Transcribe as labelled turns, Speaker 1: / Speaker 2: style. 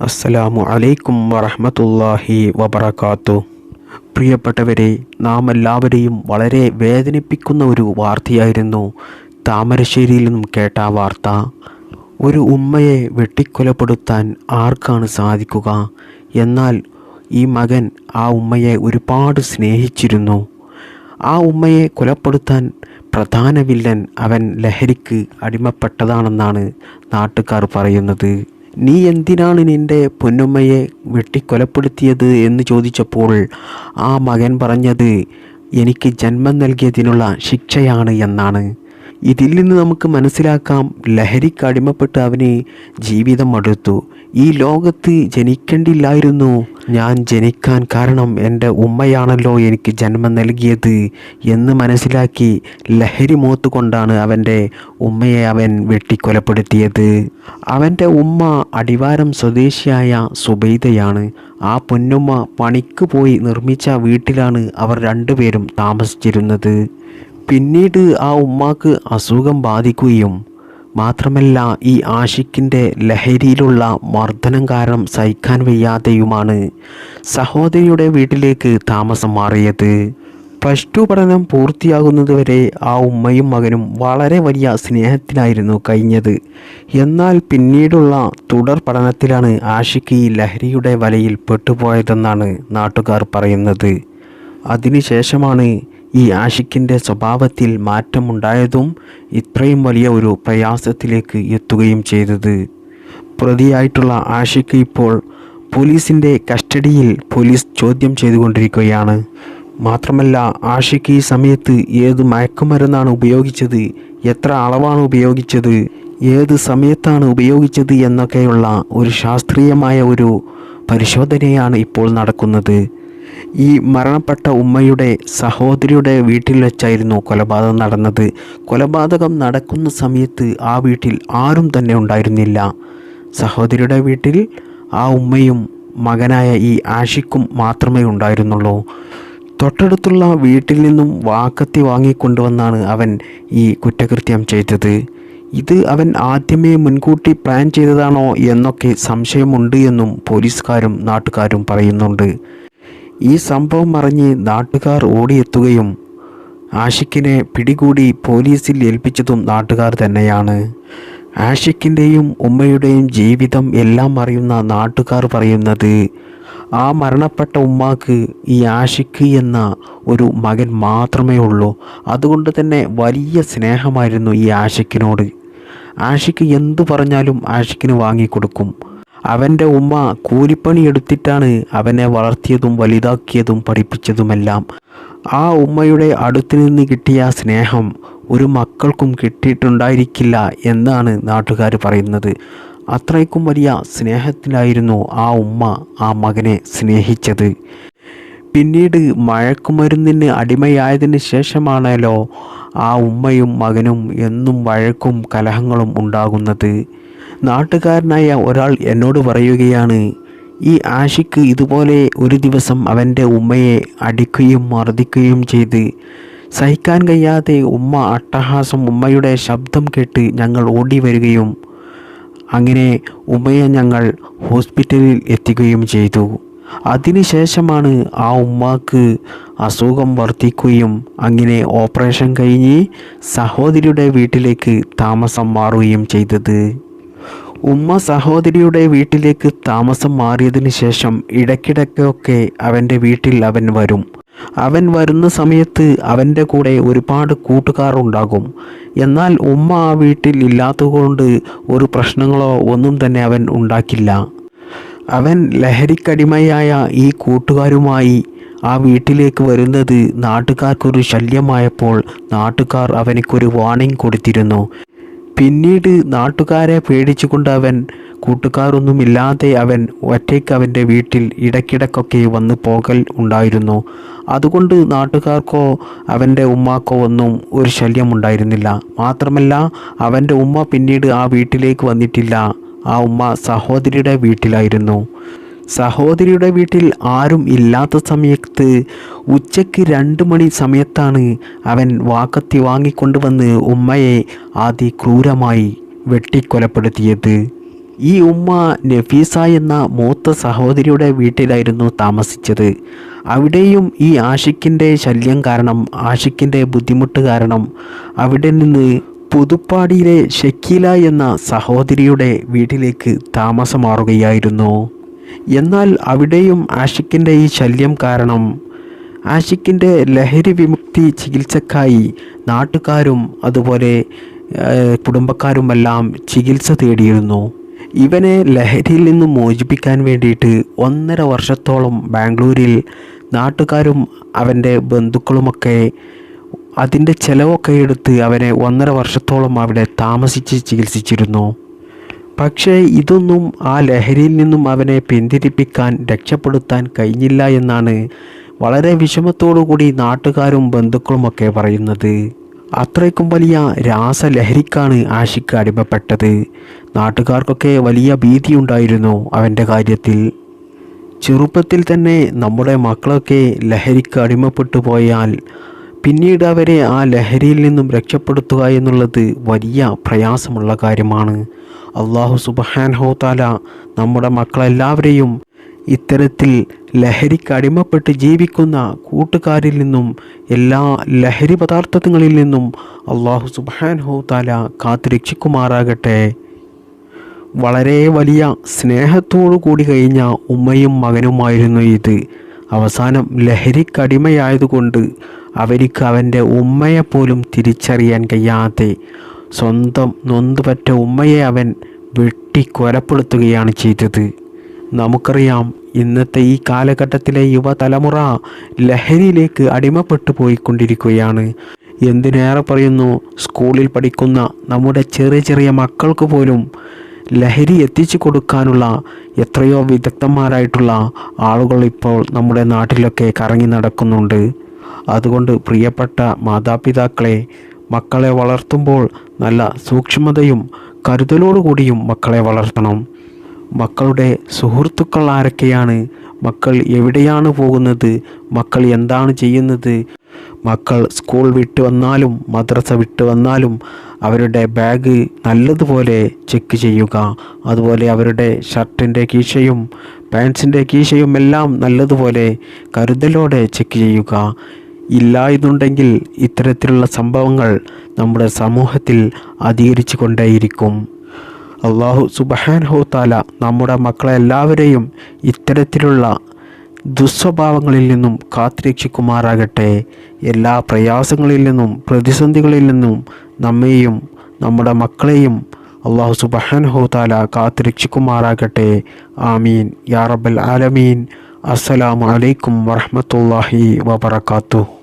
Speaker 1: അസ്സലാമു അലൈക്കും വറഹ്മത്തുള്ളാഹി വബറകാത്തു. പ്രിയപ്പെട്ടവരെ നാം എല്ലാവരെയും വളരെ വേദനിപ്പിക്കുന്ന ഒരു വാർത്തയായിരുന്നു. താമരശ്ശേരിയിൽ നിന്നും കേട്ട വാർത്ത. ഒരു ഉമ്മയെ വെട്ടിക്കൊലപ്പെടുത്താൻ ആർക്കാണ് സാധിക്കുക? എന്നാൽ ഈ മകൻ ആ ഉമ്മയെ ഒരുപാട് സ്നേഹിച്ചിരുന്നു. ആ ഉമ്മയെ കൊലപ്പെടുത്താൻ പ്രധാന വില്ലൻ അവൻ ലഹരിക്ക് അടിമപ്പെട്ടതാണെന്നാണ് നാട്ടുകാർ പറയുന്നത്. നീ എന്തിനാണ് നിന്റെ പൊന്നമ്മയെ വെട്ടിക്കൊലപ്പെടുത്തിയത് എന്ന് ചോദിച്ചപ്പോൾ ആ മകൻ പറഞ്ഞത് എനിക്ക് ജന്മം നൽകിയതിനുള്ള ശിക്ഷയാണ് എന്നാണ്. ഇതിൽ നിന്ന് നമുക്ക് മനസ്സിലാക്കാം ലഹരിക്ക് അടിമപ്പെട്ട് അവന് ജീവിതം അടുത്തു ഈ ലോകത്ത് ജനിക്കേണ്ടില്ലായിരുന്നു ഞാൻ ജനിക്കാൻ കാരണം എന്റെ ഉമ്മയാണല്ലോ എനിക്ക് ജന്മം നൽകിയത് എന്ന് മനസ്സിലാക്കി ലഹരി മൂത്തുകൊണ്ടാണ് അവന്റെ ഉമ്മയെ അവൻ വെട്ടിക്കൊലപ്പെടുത്തിയത്. അവന്റെ ഉമ്മ അടിവാരം സ്വദേശിയായ സുബൈദയാണ്. ആ പൊന്നുമ്മ പണിക്ക് പോയി നിർമ്മിച്ച വീട്ടിലാണ് അവർ രണ്ടുപേരും താമസിച്ചിരുന്നത്. പിന്നീട് ആ ഉമ്മാക്ക് അസുഖം ബാധിക്കുകയും മാത്രമല്ല ഈ ആഷിക്കിന്റെ ലഹരിയിലുള്ള മർദ്ദനം കാരണം സഹിക്കാൻ വയ്യാതെയുമാണ് സഹോദരിയുടെ വീട്ടിലേക്ക് താമസം മാറിയത്. പ്ലസ് ടു പഠനം പൂർത്തിയാകുന്നതുവരെ ആ ഉമ്മയും മകനും വളരെ വലിയ സ്നേഹത്തിലായിരുന്നു കഴിഞ്ഞത്. എന്നാൽ പിന്നീടുള്ള തുടർ പഠനത്തിലാണ് ആഷിക്ക് ഈ ലഹരിയുടെ വലയിൽ പെട്ടുപോയതെന്നാണ് നാട്ടുകാർ പറയുന്നത്. അതിനുശേഷമാണ് ഈ ആഷിക്കിന്റെ സ്വഭാവത്തിൽ മാറ്റമുണ്ടായതും ഇത്രയും വലിയ ഒരു പ്രയാസത്തിലേക്ക് എത്തുകയും ചെയ്തത്. പ്രതിയായിട്ടുള്ള ആഷിക്ക് ഇപ്പോൾ പോലീസിന്റെ കസ്റ്റഡിയിൽ പോലീസ് ചോദ്യം ചെയ്തുകൊണ്ടിരിക്കുകയാണ്. മാത്രമല്ല ആഷിക്ക് ഈ സമയത്ത് ഏത് മയക്കുമരുന്നാണ് ഉപയോഗിച്ചത് എത്ര അളവാണ് ഉപയോഗിച്ചത് ഏത് സമയത്താണ് ഉപയോഗിച്ചത് എന്നൊക്കെയുള്ള ഒരു ശാസ്ത്രീയമായ ഒരു പരിശോധനയാണ് ഇപ്പോൾ നടക്കുന്നത്. ഈ മരണപ്പെട്ട ഉമ്മയുടെ സഹോദരിയുടെ വീട്ടിൽ വെച്ചായിരുന്നു കൊലപാതകം നടന്നത്. കൊലപാതകം നടക്കുന്ന സമയത്ത് ആ വീട്ടിൽ ആരും തന്നെ ഉണ്ടായിരുന്നില്ല. സഹോദരിയുടെ വീട്ടിൽ ആ ഉമ്മയും മകനായ ഈ ആഷിക്കും മാത്രമേ ഉണ്ടായിരുന്നുള്ളൂ. തൊട്ടടുത്തുള്ള വീട്ടിൽ നിന്നും വാക്കത്തി വാങ്ങിക്കൊണ്ടുവന്നാണ് അവൻ ഈ കുറ്റകൃത്യം ചെയ്തത്. ഇത് അവൻ ആദ്യമേ മുൻകൂട്ടി പ്ലാൻ ചെയ്തതാണോ എന്നൊക്കെ സംശയമുണ്ട് എന്നും പോലീസുകാരും നാട്ടുകാരും പറയുന്നുണ്ട്. ഈ സംഭവം അറിഞ്ഞ് നാട്ടുകാർ ഓടിയെത്തുകയും ആഷിക്കിനെ പിടികൂടി പോലീസിൽ ഏൽപ്പിച്ചതും നാട്ടുകാർ തന്നെയാണ്. ആഷിക്കിന്റെയും ഉമ്മയുടെയും ജീവിതം എല്ലാം അറിയുന്ന നാട്ടുകാർ പറയുന്നത് ആ മരണപ്പെട്ട ഉമ്മാക്ക് ഈ ആഷിക്ക് എന്ന ഒരു മകൻ മാത്രമേ ഉള്ളൂ. അതുകൊണ്ട് തന്നെ വലിയ സ്നേഹമായിരുന്നു ഈ ആഷിക്കിനോട് ആഷിക്ക് എന്തു പറഞ്ഞാലും ആഷിക്കിന് വാങ്ങിക്കൊടുക്കും. അവന്റെ ഉമ്മ കൂലിപ്പണി എടുത്തിട്ടാണ് അവനെ വളർത്തിയതും വലുതാക്കിയതും പഠിപ്പിച്ചതുമെല്ലാം. ആ ഉമ്മയുടെ അടുത്തു നിന്ന് കിട്ടിയ സ്നേഹം ഒരു മക്കൾക്കും കിട്ടിയിട്ടുണ്ടായിരിക്കില്ല എന്നാണ് നാട്ടുകാർ പറയുന്നത്. അത്രയ്ക്കും വലിയ സ്നേഹത്തിലായിരുന്നു ആ ഉമ്മ ആ മകനെ സ്നേഹിച്ചത്. പിന്നീട് മഴക്കുമരുന്നിന് അടിമയായതിന് ശേഷമാണല്ലോ ആ ഉമ്മയും മകനും എന്നും വഴക്കും കലഹങ്ങളും ഉണ്ടാകുന്നത്. നാട്ടുകാരനായ ഒരാൾ എന്നോട് പറയുകയാണ് ഈ ആഷിക്ക് ഇതുപോലെ ഒരു ദിവസം അവന്റെ ഉമ്മയെ അടിക്കുകയും മർദ്ദിക്കുകയും ചെയ്ത് സഹിക്കാൻ കഴിയാതെ ഉമ്മ അട്ടഹാസം ഉമ്മയുടെ ശബ്ദം കേട്ട് ഞങ്ങൾ ഓടി വരികയും അങ്ങനെ ഉമ്മയെ ഞങ്ങൾ ഹോസ്പിറ്റലിൽ എത്തിക്കുകയും ചെയ്തു. അതിനുശേഷമാണ് ആ ഉമ്മക്ക് അസുഖം വർദ്ധിക്കുകയും അങ്ങനെ ഓപ്പറേഷൻ കഴിഞ്ഞ് സഹോദരിയുടെ വീട്ടിലേക്ക് താമസം മാറുകയും ചെയ്തത്. ഉമ്മ സഹോദരിയുടെ വീട്ടിലേക്ക് താമസം മാറിയതിന് ശേഷം ഇടയ്ക്കിടയ്ക്കൊക്കെ അവന്റെ വീട്ടിൽ അവൻ വരും. അവൻ വരുന്ന സമയത്ത് അവന്റെ കൂടെ ഒരുപാട് കൂട്ടുകാർ ഉണ്ടാകും. എന്നാൽ ഉമ്മ ആ വീട്ടിൽ ഇല്ലാത്തതുകൊണ്ട് ഒരു പ്രശ്നങ്ങളോ ഒന്നും തന്നെ അവൻ ഉണ്ടാക്കില്ല. അവൻ ലഹരിക്കടിമയായ ഈ കൂട്ടുകാരുമായി ആ വീട്ടിലേക്ക് വരുന്നത് നാട്ടുകാർക്കൊരു ശല്യമായപ്പോൾ നാട്ടുകാർ അവനക്കൊരു വാണിംഗ് കൊടുത്തിരുന്നു. പിന്നീട് നാട്ടുകാരെ പേടിച്ചുകൊണ്ട് അവൻ കൂട്ടുകാരൊന്നുമില്ലാതെ അവൻ ഒറ്റയ്ക്ക് അവന്റെ വീട്ടിൽ ഇടയ്ക്കിടയ്ക്കൊക്കെ വന്ന് പോകൽ ഉണ്ടായിരുന്നു. അതുകൊണ്ട് നാട്ടുകാർക്കോ അവന്റെ ഉമ്മാക്കോ ഒന്നും ഒരു ശല്യം ഉണ്ടായിരുന്നില്ല മാത്രമല്ല അവന്റെ ഉമ്മ പിന്നീട് ആ വീട്ടിലേക്ക് വന്നിട്ടില്ല. ആ ഉമ്മ സഹോദരിയുടെ വീട്ടിലായിരുന്നു. സഹോദരിയുടെ വീട്ടിൽ ആരും ഇല്ലാത്ത സമയത്ത് ഉച്ചയ്ക്ക് രണ്ട് മണി സമയത്താണ് അവൻ വാക്കത്തി വാങ്ങിക്കൊണ്ടുവന്ന് ഉമ്മയെ ആദ്യ ക്രൂരമായി വെട്ടിക്കൊലപ്പെടുത്തിയത്. ഈ ഉമ്മ നഫീസ എന്ന മൂത്ത സഹോദരിയുടെ വീട്ടിലായിരുന്നു താമസിച്ചത്. അവിടെയും ഈ ആഷിക്കിന്റെ ശല്യം കാരണം ആഷിക്കിന്റെ ബുദ്ധിമുട്ട് കാരണം അവിടെ നിന്ന് പുതുപ്പാടിയിലെ ഷക്കീല എന്ന സഹോദരിയുടെ വീട്ടിലേക്ക് താമസം മാറുകയായിരുന്നു എന്നാൽ അവിടെയും ആഷിക്കിന്റെ ഈ ശല്യം കാരണം. ആഷിക്കിന്റെ ലഹരി വിമുക്തി ചികിത്സക്കായി നാട്ടുകാരും അതുപോലെ കുടുംബക്കാരുമെല്ലാം ചികിത്സ തേടിയിരുന്നു. ഇവനെ ലഹരിയിൽ നിന്ന് മോചിപ്പിക്കാൻ വേണ്ടിയിട്ട് ഒന്നര വർഷത്തോളം ബാംഗ്ലൂരിൽ നാട്ടുകാരും അവന്റെ ബന്ധുക്കളുമൊക്കെ അതിന്റെ ചിലവൊക്കെ എടുത്ത് അവനെ ഒന്നര വർഷത്തോളം അവിടെ താമസിച്ച് ചികിത്സിച്ചിരുന്നു. പക്ഷേ ഇതൊന്നും ആ ലഹരിയിൽ നിന്നും അവനെ പിന്തിരിപ്പിക്കാൻ രക്ഷപ്പെടുത്താൻ കഴിഞ്ഞില്ല എന്നാണ് വളരെ വിഷമത്തോടു കൂടി നാട്ടുകാരും ബന്ധുക്കളുമൊക്കെ പറയുന്നത്. അത്രയ്ക്കും വലിയ രാസലഹരിക്കാണ് ആഷിക്ക് അടിമപ്പെട്ടത്. നാട്ടുകാർക്കൊക്കെ വലിയ ഭീതിയുണ്ടായിരുന്നു അവന്റെ കാര്യത്തിൽ. ചെറുപ്പത്തിൽ തന്നെ നമ്മുടെ മക്കളൊക്കെ ലഹരിക്ക് അടിമപ്പെട്ടു പോയാൽ പിന്നീട് അവരെ ആ ലഹരിയിൽ നിന്നും രക്ഷപ്പെടുത്തുക എന്നുള്ളത് വലിയ പ്രയാസമുള്ള കാര്യമാണ്. അള്ളാഹു സുബഹാൻഹോ താല നമ്മുടെ മക്കളെല്ലാവരെയും ഇത്തരത്തിൽ ലഹരിക്ക് അടിമപ്പെട്ട് ജീവിക്കുന്ന കൂട്ടുകാരിൽ നിന്നും എല്ലാ ലഹരി പദാർത്ഥങ്ങളിൽ നിന്നും അള്ളാഹു സുബഹാൻഹോ താല കാത്തു രക്ഷിക്കുമാറാകട്ടെ വളരെ വലിയ സ്നേഹത്തോടു കൂടി കഴിഞ്ഞ ഉമ്മയും മകനുമായിരുന്നു ഇത്. അവസാനം ലഹരിക്കടിമയായതുകൊണ്ട് അവർക്ക് അവന്റെ ഉമ്മയെപ്പോലും തിരിച്ചറിയാൻ കഴിയാതെ സ്വന്തം നൊന്തുപറ്റ ഉമ്മയെ അവൻ വെട്ടി കൊലപ്പെടുത്തുകയാണ് ചെയ്തത്. നമുക്കറിയാം ഇന്നത്തെ ഈ കാലഘട്ടത്തിലെ യുവതലമുറ ലഹരിയിലേക്ക് അടിമപ്പെട്ടു പോയിക്കൊണ്ടിരിക്കുകയാണ്. എന്തിനേറെ പറയുന്നു സ്കൂളിൽ പഠിക്കുന്ന നമ്മുടെ ചെറിയ ചെറിയ മക്കൾക്ക് പോലും ലഹരി എത്തിച്ചു കൊടുക്കാനുള്ള എത്രയോ വിദഗ്ധന്മാരായിട്ടുള്ള ആളുകൾ ഇപ്പോൾ നമ്മുടെ നാട്ടിലൊക്കെ കറങ്ങി നടക്കുന്നുണ്ട്. അതുകൊണ്ട് പ്രിയപ്പെട്ട മാതാപിതാക്കളെ മക്കളെ വളർത്തുമ്പോൾ നല്ല സൂക്ഷ്മതയും കരുതലോടുകൂടിയും മക്കളെ വളർത്തണം. മക്കളുടെ സുഹൃത്തുക്കൾ ആരൊക്കെയാണ്? മക്കൾ എവിടെയാണ് പോകുന്നത്? മക്കൾ എന്താണ് ചെയ്യുന്നത്? മക്കൾ സ്കൂൾ വിട്ട് വന്നാലും മദ്രസ വിട്ട് വന്നാലും അവരുടെ ബാഗ് നല്ലതുപോലെ ചെക്ക് ചെയ്യുക. അതുപോലെ അവരുടെ ഷർട്ടിന്റെ കീശയും പാൻസിന്റെ കീശയും എല്ലാം നല്ലതുപോലെ കരുതലോടെ ചെക്ക് ചെയ്യുക. ഇല്ല എന്നുണ്ടെങ്കിൽ ഇത്തരത്തിലുള്ള സംഭവങ്ങൾ നമ്മുടെ സമൂഹത്തിൽ അധികരിച്ചു കൊണ്ടേയിരിക്കും അള്ളാഹു സുബഹാൻഹോ താല നമ്മുടെ മക്കളെ എല്ലാവരെയും ഇത്തരത്തിലുള്ള ദുസ്വഭാവങ്ങളിൽ നിന്നും കാത്തിരക്ഷിക്കുമാറാകട്ടെ. എല്ലാ പ്രയാസങ്ങളിൽ നിന്നും പ്രതിസന്ധികളിൽ നിന്നും നമ്മെയും നമ്മുടെ മക്കളെയും അള്ളാഹു സുബഹാൻഹോ താല കാത്തിരക്ഷിക്കുമാറാകട്ടെ. ആമീൻ. യാ റബ്ബൽ ആലമീൻ. അസ്സലാമു അലൈക്കും വറഹ്മത്തുള്ളാഹി വബറകാതുഹു.